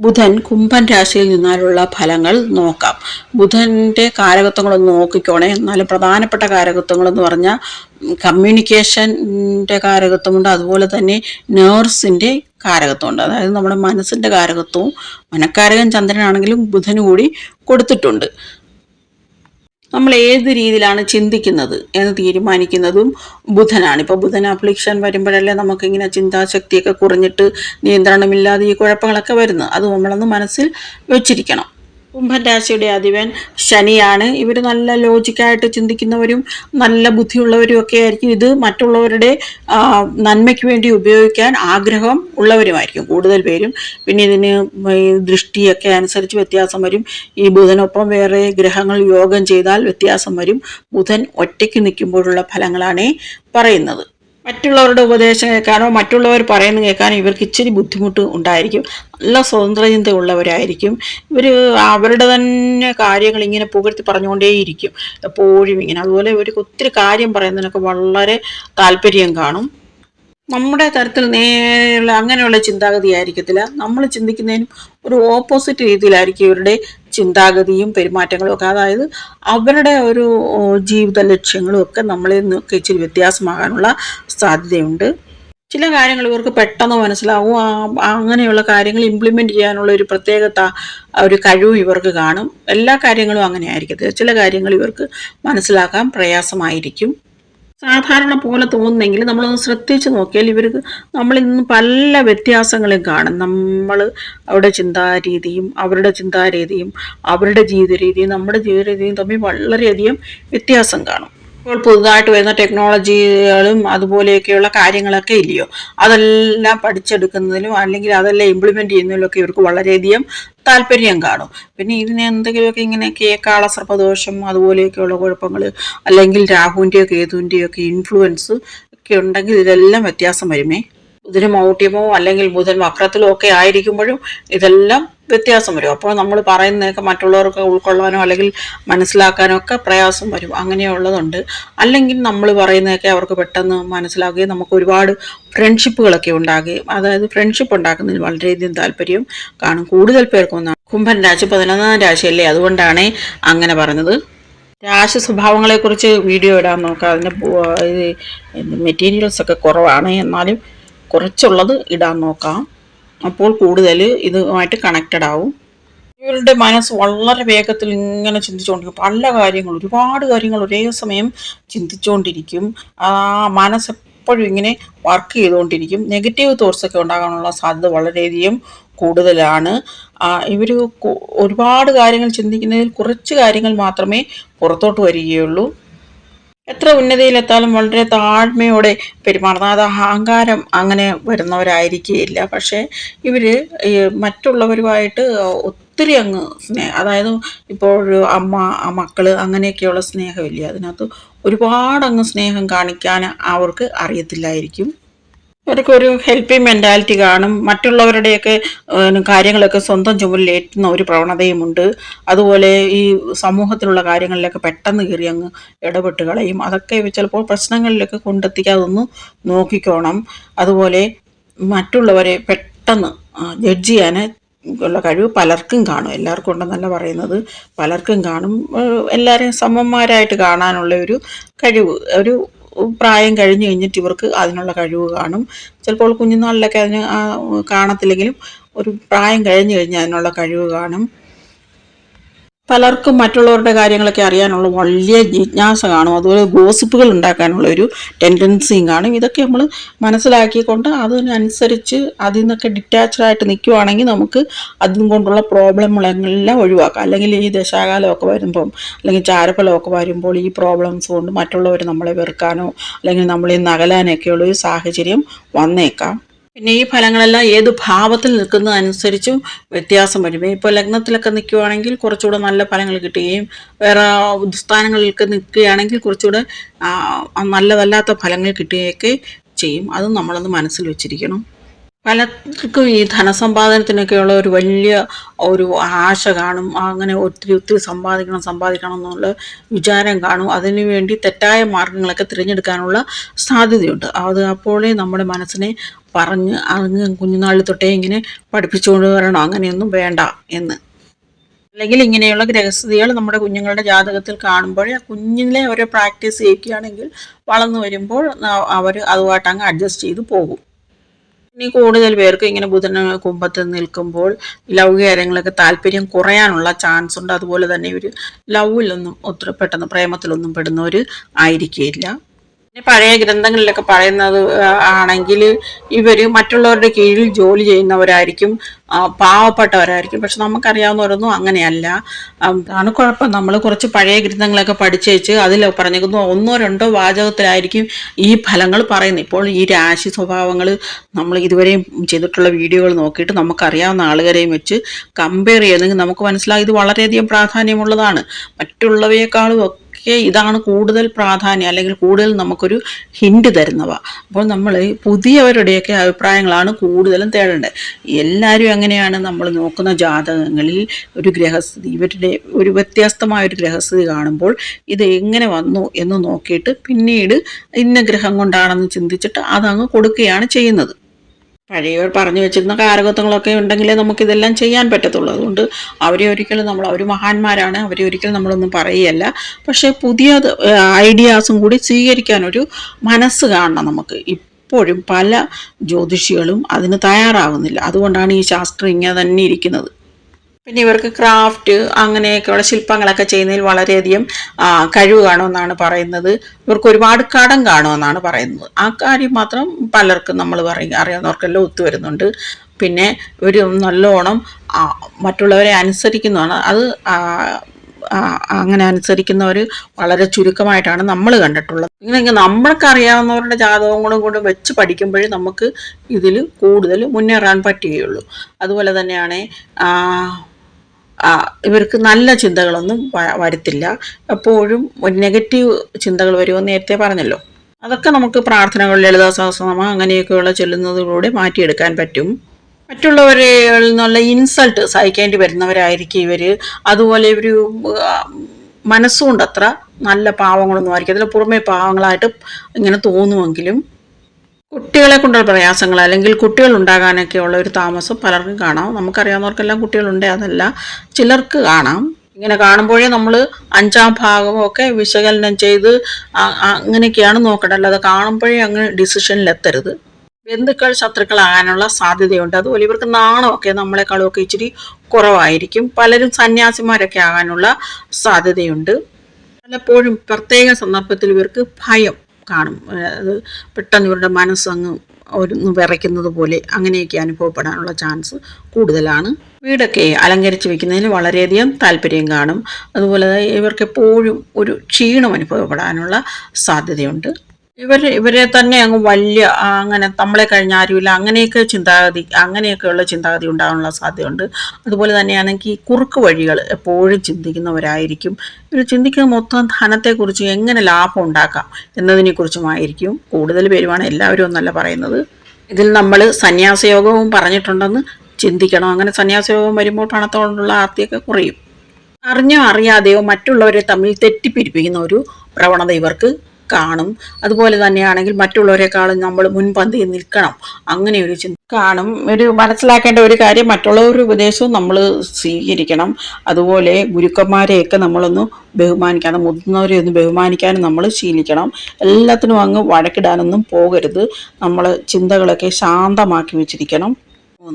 ബുധൻ കുംഭൻ രാശിയിൽ നിന്നാലുള്ള ഫലങ്ങൾ നോക്കാം. ബുധന്റെ കാരകത്വങ്ങളൊന്ന് നോക്കിക്കോണേ. എന്നാലും പ്രധാനപ്പെട്ട കാരകത്വങ്ങളെന്ന് പറഞ്ഞാൽ കമ്മ്യൂണിക്കേഷന്റെ കാരകത്വമുണ്ട്. അതുപോലെ തന്നെ നേഴ്സിന്റെ കാരകത്വമുണ്ട്. അതായത് നമ്മുടെ മനസ്സിന്റെ കാരകത്വവും മനക്കാരകൻ ചന്ദ്രനാണെങ്കിലും ബുധന് കൂടി കൊടുത്തിട്ടുണ്ട്. നമ്മൾ ഏത് രീതിയിലാണ് ചിന്തിക്കുന്നത് എന്ന് തീരുമാനിക്കുന്നതും ബുധനാണ്. ഇപ്പോൾ ബുധൻ അപ്ലിക്ഷൻ വരുമ്പോഴല്ലേ നമുക്കിങ്ങനെ ചിന്താശക്തിയൊക്കെ കുറഞ്ഞിട്ട് നിയന്ത്രണമില്ലാതെ ഈ കുഴപ്പങ്ങളൊക്കെ വരുന്നത്. അത് നമ്മളൊന്ന് മനസ്സിൽ വെച്ചിരിക്കണം. കുംഭൻ രാശിയുടെ അധിപൻ ശനിയാണ്. ഇവർ നല്ല ലോജിക്കായിട്ട് ചിന്തിക്കുന്നവരും നല്ല ബുദ്ധിയുള്ളവരും ഒക്കെ ആയിരിക്കും. ഇത് മറ്റുള്ളവരുടെ നന്മയ്ക്ക് വേണ്ടി ഉപയോഗിക്കാൻ ആഗ്രഹം ഉള്ളവരുമായിരിക്കും കൂടുതൽ പേരും. പിന്നെ ഇതിന് ദൃഷ്ടിയൊക്കെ അനുസരിച്ച് വ്യത്യാസം വരും. ഈ ബുധനൊപ്പം വേറെ ഗ്രഹങ്ങൾ യോഗം ചെയ്താൽ വ്യത്യാസം വരും. ബുധൻ ഒറ്റയ്ക്ക് നിൽക്കുമ്പോഴുള്ള ഫലങ്ങളാണ് പറയുന്നത്. മറ്റുള്ളവരുടെ ഉപദേശം കേൾക്കാനോ മറ്റുള്ളവർ പറയുന്നത് കേൾക്കാനോ ഇവർക്ക് ഇച്ചിരി ബുദ്ധിമുട്ട് ഉണ്ടായിരിക്കും. നല്ല സ്വതന്ത്ര ഉള്ളവരായിരിക്കും ഇവർ അവരുടെ തന്നെ കാര്യങ്ങൾ ഇങ്ങനെ പുകഴ്ത്തി പറഞ്ഞുകൊണ്ടേയിരിക്കും. എപ്പോഴും ഇങ്ങനെ. അതുപോലെ ഇവർക്ക് ഒത്തിരി കാര്യം പറയുന്നതിനൊക്കെ വളരെ താല്പര്യം കാണും. നമ്മുടെ തരത്തിൽ നേരെയുള്ള അങ്ങനെയുള്ള ചിന്താഗതി ആയിരിക്കത്തില്ല. നമ്മൾ ചിന്തിക്കുന്നതിനും ഒരു ഓപ്പോസിറ്റ് രീതിയിലായിരിക്കും ഇവരുടെ ചിന്താഗതിയും പെരുമാറ്റങ്ങളും ഒക്കെ. അതായത് അവരുടെ ഒരു ജീവിത ലക്ഷ്യങ്ങളും ഒക്കെ നമ്മളിൽ നിന്നൊക്കെ ഇച്ചിരി വ്യത്യാസമാകാനുള്ള സാധ്യതയുണ്ട്. ചില കാര്യങ്ങൾ ഇവർക്ക് പെട്ടെന്ന് മനസ്സിലാവും. അങ്ങനെയുള്ള കാര്യങ്ങൾ ഇംപ്ലിമെന്റ് ചെയ്യാനുള്ള ഒരു പ്രത്യേക ഒരു കഴിവ് ഇവർക്ക് കാണും. എല്ലാ കാര്യങ്ങളും അങ്ങനെ ആയിരിക്കത്തില്ല ചില കാര്യങ്ങൾ ഇവർക്ക് മനസ്സിലാക്കാൻ പ്രയാസമായിരിക്കും. സാധാരണ പോലെ തോന്നുന്നെങ്കിൽ നമ്മളൊന്ന് ശ്രദ്ധിച്ച് നോക്കിയാൽ ഇവർക്ക് നമ്മളിൽ നിന്ന് പല വ്യത്യാസങ്ങളും കാണും. നമ്മൾ അവരുടെ ചിന്താരീതിയും അവരുടെ ചിന്താരീതിയും അവരുടെ ജീവിത രീതിയും നമ്മുടെ ജീവിത രീതിയും തമ്മിൽ വളരെയധികം വ്യത്യാസം കാണും. ഇപ്പോൾ പുതുതായിട്ട് വരുന്ന ടെക്നോളജികളും അതുപോലെയൊക്കെയുള്ള കാര്യങ്ങളൊക്കെ ഇല്ലയോ? അതെല്ലാം പഠിച്ചെടുക്കുന്നതിലും അല്ലെങ്കിൽ അതെല്ലാം ചെയ്യുന്നതിലും ചെയ്യുന്നതിലൊക്കെ ഇവർക്ക് വളരെയധികം താല്പര്യം കാണും. പിന്നെ ഇതിന് എന്തെങ്കിലുമൊക്കെ ഇങ്ങനെ കേക്കാള സർപ്പദോഷം അതുപോലെയൊക്കെയുള്ള കുഴപ്പങ്ങൾ അല്ലെങ്കിൽ രാഹുവിന്റെയോ കേതുവിന്റെയോ ഒക്കെ ഇൻഫ്ലുവൻസ് ഒക്കെ ഉണ്ടെങ്കിൽ ഇതെല്ലാം വ്യത്യാസം വരുമേ? ബുധന് മൗഢ്യമോ അല്ലെങ്കിൽ ബുധൻ വക്രത്തിലോ ഒക്കെ ആയിരിക്കുമ്പോഴും ഇതെല്ലാം വ്യത്യാസം വരും. അപ്പോൾ നമ്മൾ പറയുന്നതൊക്കെ മറ്റുള്ളവർക്ക് ഉൾക്കൊള്ളാനോ അല്ലെങ്കിൽ മനസ്സിലാക്കാനോ ഒക്കെ പ്രയാസം വരും. അങ്ങനെയുള്ളതുണ്ട് അല്ലെങ്കിൽ നമ്മൾ പറയുന്നതൊക്കെ അവർക്ക് പെട്ടെന്ന് മനസ്സിലാക്കുകയും നമുക്ക് ഒരുപാട് ഫ്രണ്ട്ഷിപ്പുകളൊക്കെ ഉണ്ടാകുകയും അതായത് ഫ്രണ്ട്ഷിപ്പ് ഉണ്ടാക്കുന്നതിൽ വളരെയധികം താല്പര്യം കാണും. കൂടുതൽ പേർക്കൊന്നാണ് കുംഭൻ രാശി പതിനൊന്നാം രാശിയല്ലേ? അതുകൊണ്ടാണ് അങ്ങനെ പറഞ്ഞത്. രാശി സ്വഭാവങ്ങളെക്കുറിച്ച് വീഡിയോ ഇടാൻ നോക്കാം. അതിന്റെ മെറ്റീരിയൽസ് ഒക്കെ കുറവാണ്. എന്നാലും കുറച്ചുള്ളത് ഇടാൻ നോക്കാം. അപ്പോൾ കൂടുതൽ ഇതുമായിട്ട് കണക്റ്റഡ് ആവും. ഇവരുടെ മനസ്സ് വളരെ വേഗത്തിൽ ഇങ്ങനെ ചിന്തിച്ചുകൊണ്ടിരിക്കും. പല കാര്യങ്ങൾ ഒരുപാട് കാര്യങ്ങൾ ഒരേ സമയം ചിന്തിച്ചുകൊണ്ടിരിക്കും. ആ മനസ്സ് എപ്പോഴും ഇങ്ങനെ വർക്ക് ചെയ്തുകൊണ്ടിരിക്കും. നെഗറ്റീവ് തോട്ട്സ് ഒക്കെ ഉണ്ടാകാനുള്ള സാധ്യത വളരെയധികം കൂടുതലാണ്. ഇവർ ഒരുപാട് കാര്യങ്ങൾ ചിന്തിക്കുന്നതിൽ കുറച്ച് കാര്യങ്ങൾ മാത്രമേ പുറത്തോട്ട് വരികയുള്ളൂ. എത്ര ഉന്നതിയിലെത്താലും വളരെ താഴ്മയോടെ പെരുമാറുന്ന അത് അഹങ്കാരം അങ്ങനെ വരുന്നവരായിരിക്കുകയില്ല പക്ഷേ ഇവർ മറ്റുള്ളവരുമായിട്ട് ഒത്തിരി അങ്ങ് സ്നേഹം അതായത് ഇപ്പോൾ അമ്മ ആ മക്കൾ അങ്ങനെയൊക്കെയുള്ള സ്നേഹമില്ലേ? അതിനകത്ത് ഒരുപാട് അങ്ങ് സ്നേഹം കാണിക്കാൻ അവർക്ക് അറിയത്തില്ലായിരിക്കും. ഇവർക്കൊരു ഹെൽപ്പിംഗ് മെന്റാലിറ്റി കാണും. മറ്റുള്ളവരുടെയൊക്കെ കാര്യങ്ങളൊക്കെ സ്വന്തം ചുമലിലേറ്റുന്ന ഒരു പ്രവണതയുമുണ്ട്. അതുപോലെ ഈ സമൂഹത്തിലുള്ള കാര്യങ്ങളിലൊക്കെ പെട്ടെന്ന് കയറി അങ്ങ് ഇടപെട്ട് കളയും. അതൊക്കെ ചിലപ്പോൾ പ്രശ്നങ്ങളിലൊക്കെ കൊണ്ടെത്തിക്കാതൊന്ന് നോക്കിക്കോണം. അതുപോലെ മറ്റുള്ളവരെ പെട്ടെന്ന് ജഡ്ജ് ചെയ്യാൻ ഉള്ള കഴിവ് പലർക്കും കാണും. എല്ലാവർക്കും ഉണ്ടെന്നല്ല പറയുന്നത്. പലർക്കും കാണും. എല്ലാവരെയും സമന്മാരായിട്ട് കാണാനുള്ള ഒരു കഴിവ് ഒരു പ്രായം കഴിഞ്ഞ് കഴിഞ്ഞിട്ട് ഇവർക്ക് അതിനുള്ള കഴിവ് കാണും. ചിലപ്പോൾ കുഞ്ഞുനാളിലൊക്കെ അതിന് കാണത്തില്ലെങ്കിലും ഒരു പ്രായം കഴിഞ്ഞ് കഴിഞ്ഞാൽ അതിനുള്ള കഴിവ് കാണും. പലർക്കും മറ്റുള്ളവരുടെ കാര്യങ്ങളൊക്കെ അറിയാനുള്ള വലിയ ജിജ്ഞാസ കാണും. അതുപോലെ ഗോസിപ്പുകൾ ഉണ്ടാക്കാനുള്ള ഒരു ടെൻഡൻസിയും കാണും. ഇതൊക്കെ നമ്മൾ മനസ്സിലാക്കിക്കൊണ്ട് അതിനനുസരിച്ച് അതിൽ നിന്നൊക്കെ ഡിറ്റാച്ച്ഡ് ആയിട്ട് നിൽക്കുവാണെങ്കിൽ നമുക്ക് അതും കൊണ്ടുള്ള പ്രോബ്ലങ്ങളെല്ലാം ഒഴിവാക്കാം. അല്ലെങ്കിൽ ഈ ദശാകാലമൊക്കെ വരുമ്പം അല്ലെങ്കിൽ ചാരഫലമൊക്കെ വരുമ്പോൾ ഈ പ്രോബ്ലംസ് കൊണ്ട് മറ്റുള്ളവർ നമ്മളെ വെറുക്കാനോ അല്ലെങ്കിൽ നമ്മളിൽ നിന്ന് ഒരു സാഹചര്യം വന്നേക്കാം. പിന്നെ ഈ ഫലങ്ങളെല്ലാം ഏത് ഭാവത്തിൽ നിൽക്കുന്നതനുസരിച്ചും വ്യത്യാസം വരും. ഇപ്പോൾ ലഗ്നത്തിലൊക്കെ നിൽക്കുകയാണെങ്കിൽ കുറച്ചുകൂടെ നല്ല ഫലങ്ങൾ കിട്ടുകയും വേറെ സ്ഥാനങ്ങളിലൊക്കെ നിൽക്കുകയാണെങ്കിൽ കുറച്ചുകൂടെ നല്ലതല്ലാത്ത ഫലങ്ങൾ കിട്ടുകയൊക്കെ ചെയ്യും. അതും നമ്മളൊന്ന് മനസ്സിൽ വെച്ചിരിക്കണം. പലർക്കും ഈ ധനസമ്പാദനത്തിനൊക്കെയുള്ള ഒരു വലിയ ഒരു ആശ കാണും. അങ്ങനെ ഒത്തിരി ഒത്തിരി സമ്പാദിക്കണം സമ്പാദിക്കണം എന്നുള്ള വിചാരം കാണും. അതിനുവേണ്ടി തെറ്റായ മാർഗങ്ങളൊക്കെ തിരഞ്ഞെടുക്കാനുള്ള സാധ്യതയുണ്ട്. അത് അപ്പോഴേ നമ്മുടെ മനസ്സിനെ പറഞ്ഞ് അങ്ങ് കുഞ്ഞുനാളിൽ തൊട്ടേ ഇങ്ങനെ പഠിപ്പിച്ചുകൊണ്ട് വരണം. അങ്ങനെയൊന്നും വേണ്ട എന്ന്. അല്ലെങ്കിൽ ഇങ്ങനെയുള്ള ഗ്രഹസ്ഥിതികൾ നമ്മുടെ കുഞ്ഞുങ്ങളുടെ ജാതകത്തിൽ കാണുമ്പോൾ ആ കുഞ്ഞിലെ അവരെ പ്രാക്ടീസ് ചെയ്യിക്കുകയാണെങ്കിൽ വളർന്നു വരുമ്പോൾ അവർ അതുമായിട്ട് അങ്ങ് അഡ്ജസ്റ്റ് ചെയ്ത് പോകും. ഇനി കൂടുതൽ പേർക്ക് ഇങ്ങനെ ബുധന കുംഭത്തിൽ നിൽക്കുമ്പോൾ ലൗകിക കാര്യങ്ങളൊക്കെ താല്പര്യം കുറയാനുള്ള ചാൻസ് ഉണ്ട്. അതുപോലെ തന്നെ ഒരു ലവിലൊന്നും ഒത്തിരി പെട്ടെന്ന് പ്രേമത്തിലൊന്നും പെടുന്നവർ ആയിരിക്കില്ല പഴയ ഗ്രന്ഥങ്ങളിലൊക്കെ പറയുന്നത് ആണെങ്കിൽ ഇവർ മറ്റുള്ളവരുടെ കീഴിൽ ജോലി ചെയ്യുന്നവരായിരിക്കും പാവപ്പെട്ടവരായിരിക്കും. പക്ഷെ നമുക്കറിയാവുന്നവരൊന്നും അങ്ങനെയല്ല. അതാണ് കുഴപ്പം. നമ്മൾ കുറച്ച് പഴയ ഗ്രന്ഥങ്ങളൊക്കെ പഠിച്ചേച്ച് അതിൽ പറഞ്ഞിരിക്കുന്നു ഒന്നോ രണ്ടോ വാചകത്തിലായിരിക്കും ഈ ഫലങ്ങൾ പറയുന്നത്. ഇപ്പോൾ ഈ രാശി സ്വഭാവങ്ങൾ നമ്മൾ ഇതുവരെയും ചെയ്തിട്ടുള്ള വീഡിയോകൾ നോക്കിയിട്ട് നമുക്കറിയാവുന്ന ആളുകളെയും വെച്ച് കമ്പയർ ചെയ്തെങ്കിൽ നമുക്ക് മനസ്സിലായി ഇത് വളരെയധികം പ്രാധാന്യമുള്ളതാണ്. മറ്റുള്ളവയെക്കാളും ഇതാണ് കൂടുതൽ പ്രാധാന്യം അല്ലെങ്കിൽ കൂടുതൽ നമുക്കൊരു ഹിൻഡ് തരുന്നവ. അപ്പോൾ നമ്മൾ പുതിയവരുടെയൊക്കെ അഭിപ്രായങ്ങളാണ് കൂടുതലും തേടേണ്ടത്. എല്ലാവരും എങ്ങനെയാണ് നമ്മൾ നോക്കുന്ന ജാതകങ്ങളിൽ ഒരു ഗ്രഹസ്ഥിതി ഇവരുടെ ഒരു വ്യത്യസ്തമായ ഒരു ഗ്രഹസ്ഥിതി കാണുമ്പോൾ ഇത് എങ്ങനെ വന്നു എന്ന് നോക്കിയിട്ട് പിന്നീട് ഇന്ന ഗ്രഹം കൊണ്ടാണെന്ന് ചിന്തിച്ചിട്ട് അതങ്ങ് കൊടുക്കുകയാണ് ചെയ്യുന്നത്. പഴയവർ പറഞ്ഞു വെച്ചിരുന്ന കാരകത്വങ്ങളൊക്കെ ഉണ്ടെങ്കിലേ നമുക്കിതെല്ലാം ചെയ്യാൻ പറ്റത്തുള്ളൂ. അതുകൊണ്ട് അവരെ ഒരിക്കലും നമ്മൾ അവർ മഹാന്മാരാണ് അവരെ ഒരിക്കലും നമ്മളൊന്നും പറയുകയല്ല. പക്ഷേ പുതിയ ഐഡിയാസും കൂടി സ്വീകരിക്കാനൊരു മനസ്സ് കാണണം നമുക്ക്. ഇപ്പോഴും പല ജ്യോതിഷികളും അതിന് തയ്യാറാവുന്നില്ല. അതുകൊണ്ടാണ് ഈ ശാസ്ത്രം ഇങ്ങനെ തന്നെ ഇരിക്കുന്നത്. പിന്നെ ഇവർക്ക് ക്രാഫ്റ്റ് അങ്ങനെയൊക്കെയുള്ള ശില്പങ്ങളൊക്കെ ചെയ്യുന്നതിൽ വളരെയധികം കഴിവ് കാണുമെന്നാണ് പറയുന്നത്. ഇവർക്ക് ഒരുപാട് കടം കാണുമെന്നാണ് പറയുന്നത്. ആ കാര്യം മാത്രം പലർക്കും നമ്മൾ പറയും അറിയാവുന്നവർക്കെല്ലാം ഒത്തുവരുന്നുണ്ട് പിന്നെ ഒരു നല്ലോണം മറ്റുള്ളവരെ അനുസരിക്കുന്നതാണ്. അത് അങ്ങനെ അനുസരിക്കുന്നവർ വളരെ ചുരുക്കമായിട്ടാണ് നമ്മൾ കണ്ടിട്ടുള്ളത്. ഇങ്ങനെ നമ്മൾക്ക് അറിയാവുന്നവരുടെ ജാതകങ്ങളും കൂടെ വെച്ച് പഠിക്കുമ്പോഴേ നമുക്ക് ഇതിൽ കൂടുതൽ മുന്നേറാൻ പറ്റുകയുള്ളൂ. അതുപോലെ തന്നെയാണ് ഇവർക്ക് നല്ല ചിന്തകളൊന്നും വരത്തില്ല. എപ്പോഴും നെഗറ്റീവ് ചിന്തകൾ വരുമെന്ന് നേരത്തെ പറഞ്ഞല്ലോ. അതൊക്കെ നമുക്ക് പ്രാർത്ഥനകൾ ലളിതാ അങ്ങനെയൊക്കെയുള്ള ചെല്ലുന്നതിലൂടെ മാറ്റിയെടുക്കാൻ പറ്റും. മറ്റുള്ളവരിൽ നിന്നുള്ള ഇൻസൾട്ട് സഹിക്കേണ്ടി വരുന്നവരായിരിക്കും ഇവർ അതുപോലെ ഇവർ മനസ്സുകൊണ്ട് അത്ര നല്ല പാവങ്ങളൊന്നും ആയിരിക്കും. അതിൽ പുറമേ പാവങ്ങളായിട്ട് ഇങ്ങനെ തോന്നുമെങ്കിലും കുട്ടികളെ കൊണ്ടുള്ള പ്രയാസങ്ങൾ അല്ലെങ്കിൽ കുട്ടികൾ ഉണ്ടാകാനൊക്കെയുള്ള ഒരു താമസം പലർക്കും കാണാം. നമുക്കറിയാവുന്നവർക്കെല്ലാം കുട്ടികളുണ്ട് അതല്ല ചിലർക്ക് കാണാം. ഇങ്ങനെ കാണുമ്പോഴേ നമ്മൾ അഞ്ചാം ഭാഗമൊക്കെ വിശകലനം ചെയ്ത് അങ്ങനെയൊക്കെയാണ് നോക്കേണ്ടത്. അല്ലാതെ കാണുമ്പോഴേ അങ്ങ് ഡിസിഷനിലെത്തരുത്. ബന്ധുക്കൾ ശത്രുക്കളാകാനുള്ള സാധ്യതയുണ്ട്. അതുപോലെ ഇവർക്ക് നാണമൊക്കെ നമ്മളെക്കാളുമൊക്കെ ഇച്ചിരി കുറവായിരിക്കും. പലരും സന്യാസിമാരൊക്കെ ആകാനുള്ള സാധ്യതയുണ്ട്. പലപ്പോഴും പ്രത്യേക സന്ദർഭത്തിൽ ഇവർക്ക് ഭയം കാണും. അത് പെട്ടെന്ന് ഇവരുടെ മനസ്സങ്ങ് ഒരു വിറയ്ക്കുന്നത് പോലെ അങ്ങനെയൊക്കെ അനുഭവപ്പെടാനുള്ള ചാൻസ് കൂടുതലാണ്. വീടൊക്കെ അലങ്കരിച്ച് വെക്കുന്നതിന് വളരെയധികം താല്പര്യം കാണും. അതുപോലെ ഇവർക്ക് എപ്പോഴും ഒരു ക്ഷീണം അനുഭവപ്പെടാനുള്ള സാധ്യതയുണ്ട്. ഇവർ ഇവരെ തന്നെ അങ്ങ് വലിയ അങ്ങനെ നമ്മളെ കഴിഞ്ഞ ആരുമില്ല. അങ്ങനെയൊക്കെ ചിന്താഗതി അങ്ങനെയൊക്കെയുള്ള ചിന്താഗതി ഉണ്ടാകാനുള്ള സാധ്യതയുണ്ട്. അതുപോലെ തന്നെയാണെങ്കിൽ കുറുക്ക് വഴികൾ എപ്പോഴും ചിന്തിക്കുന്നവരായിരിക്കും. ഇവർ ചിന്തിക്കുന്ന മൊത്തം ധനത്തെക്കുറിച്ച് എങ്ങനെ ലാഭം ഉണ്ടാക്കാം എന്നതിനെക്കുറിച്ചുമായിരിക്കും കൂടുതൽ പേരുമാണ് എല്ലാവരും ഒന്നല്ല പറയുന്നത്. ഇതിൽ നമ്മൾ സന്യാസയോഗവും പറഞ്ഞിട്ടുണ്ടെന്ന് ചിന്തിക്കണം. അങ്ങനെ സന്യാസയോഗം വരുമ്പോൾ പണത്തോടുള്ള ആർത്തിയൊക്കെ കുറയും. അറിഞ്ഞോ അറിയാതെയോ മറ്റുള്ളവരെ തമ്മിൽ തെറ്റിപ്പിരിപ്പിക്കുന്ന ഒരു പ്രവണത ഇവർക്ക് കാണും. അതുപോലെ തന്നെയാണെങ്കിൽ മറ്റുള്ളവരെക്കാളും നമ്മൾ മുൻപന്തിയിൽ നിൽക്കണം. അങ്ങനെ ഒരു ചിന്ത കാണും. ഒരു മനസ്സിലാക്കേണ്ട ഒരു കാര്യം മറ്റുള്ളവരുടെ ഉപദേശവും നമ്മൾ സ്വീകരിക്കണം. അതുപോലെ ഗുരുക്കന്മാരെയൊക്കെ നമ്മളൊന്ന് ബഹുമാനിക്കണം. മുതിർന്നവരെ ഒന്ന് ബഹുമാനിക്കാനും നമ്മൾ ശീലിക്കണം. എല്ലാത്തിനും അങ്ങ് വഴക്കിടാനൊന്നും പോകരുത്. നമ്മൾ ചിന്തകളൊക്കെ ശാന്തമാക്കി വെച്ചിരിക്കണം. ഓ.